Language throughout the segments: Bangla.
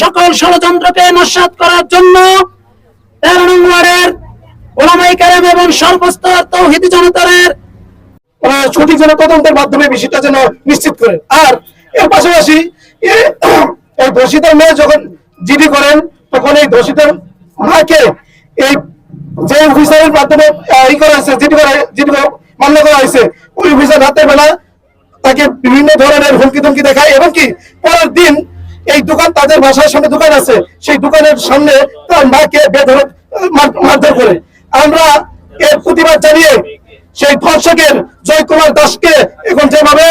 সকল ষড়যন্ত্রকে নস্বাত করার জন্য তেরো নং ওয়ার্ডের ওলামাই কালাম এবং সর্বস্তর তৌহিদি জনতারের সঠিক যেন তদন্তের মাধ্যমে বিষয়টা যেন নিশ্চিত করে আর এর পাশাপাশি এই ধর্ষিতার মেয়ে যখন জিডি করেন, তখন এই ধর্ষিতার মাকে এই যে অফিসারের মাধ্যমে ই করা হয়েছে, জিডি করা জিডি মামলা করা হয়েছে, ওই অফিসার রাতের বেলা তাকে বিভিন্ন ধরনের হুমকি ধমকি দেখায়, এবং কি পরের দিন এই দোকান তাদের বাসার সামনে দোকান আছে। সেই দোকানের সামনে তার মাকে বেধর মারধর করে। আমরা এর প্রতিবাদ জানিয়ে সেই ধর্ষকের জয় কুমার দাসকে এখন যেভাবে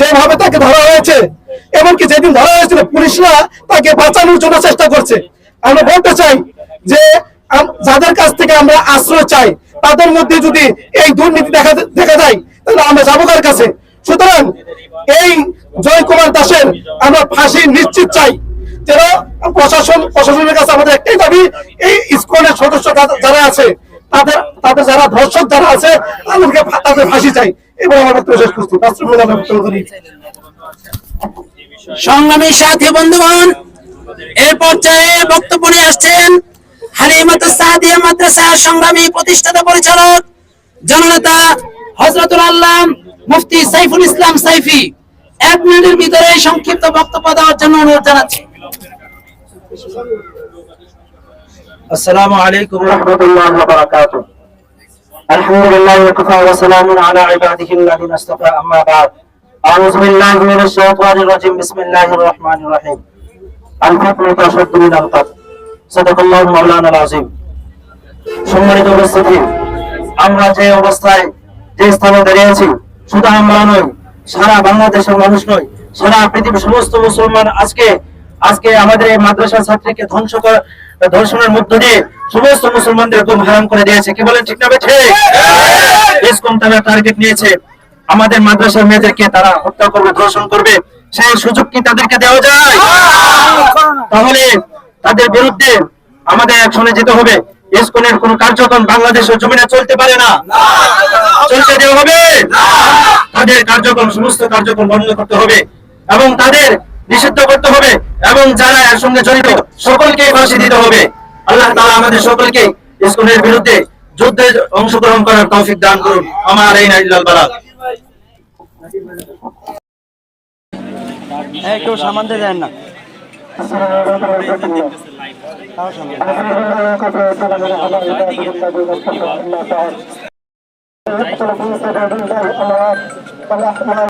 যেভাবে তাকে ধরা হয়েছে, এমনকি যেদিন ধরা হয়েছিল, পুলিশরা তাকে বাঁচানোর জন্য চেষ্টা করছে। আমরা বলতে চাই যে যাদের কাছ থেকে আমরা আশ্রয় চাই, তাদের মধ্যে যদি এই দুর্নীতি দেখা দেখা যায়, তাহলে আমরা যাব কার কাছে? সুতরাং এই জয় কুমার দাসের আমরা ফাঁসি নিশ্চিত চাই। যেন প্রশাসন, প্রশাসনের কাছে আমাদের একটাই দাবি, এই স্কুলের সদস্য যারা- আছে, তাদের তাদের যারা ধর্ষক যারা আছে, তাদেরকে তাদের ফাঁসি চাই। এবং আমার বক্তব্য শেষ করছি। সংগ্রামী সাথী বন্ধুগণ, এর পর্যায়ে বক্তব্য নিয়ে আসছেন হালিমাত সাদিয়া মাদ্রাসা সংগ্রামী প্রতিষ্ঠাতা পরিচালক জননেতা হজরতুল আল্লাহ মুফতি সাইফুল ইসলাম সাইফি এক মিনিটের ভিতরে সংক্ষিপ্ত বক্তব্য দেওয়ার জন্য অনুরোধ জানাচ্ছি। আসসালামু আলাইকুম রাহমাতুল্লাহি ওয়া বারাকাতুহু। আলহামদুলিল্লাহি ওয়া কাফা ওয়া সালামুন আলা ইবাদিহি আল্লাযিনা ইসতাফা আম্মা বা'দ। আউযু বিল্লাহি মিনাশ শাইতানির রাজিম বিসমিল্লাহির রাহমানির রাহিম। আল ফাতহু তাশাদ্দু মিন আল কাত সাদাকাল্লাহু মাওলানা আল আযীম সম্মানিত উপস্থিতি আমরা যে অবস্থায় যে স্থানে আছি শুধু আমরা নই সারা বাংলাদেশের মানুষ নয় সারা পৃথিবীর সমস্ত মুসলমান আজকে আজকে আমাদের এই মাদ্রাসা ছাত্রীকে ধ্বংস করা ধর্ষণের মধ্য দিয়ে সমস্ত মুসলমানদের ঘুম হারাম করে দিয়েছে। কি বলেন ঠিক না বেঠে? এসকম তারা টার্গেট নিয়েছে। আমাদের মাদ্রাসার মেয়েদেরকে তারা হত্যা করবে ধর্ষণ করবে সেই সুযোগ কি তাদেরকে দেওয়া যায়? তাহলে তাদের বিরুদ্ধে আমাদের অ্যাকশনে যেতে হবে। ইসকনের কোন কার্যক্রম বাংলাদেশের জমিনে চলতে পারে না। তাদের কার্যক্রম সমস্ত কার্যক্রম বন্ধ করতে হবে এবং তাদের নিষিদ্ধ করতে হবে এবং যারা এর সঙ্গে জড়িত সকলকে ফাঁসি দিতে হবে। আল্লাহ তাআলা আমাদের সকলকে ইসকনের বিরুদ্ধে যুদ্ধে অংশগ্রহণ করার তৌফিক দান করুন। আমার এই নাইল্লাল বালাক কেউ সামান দেন না। الله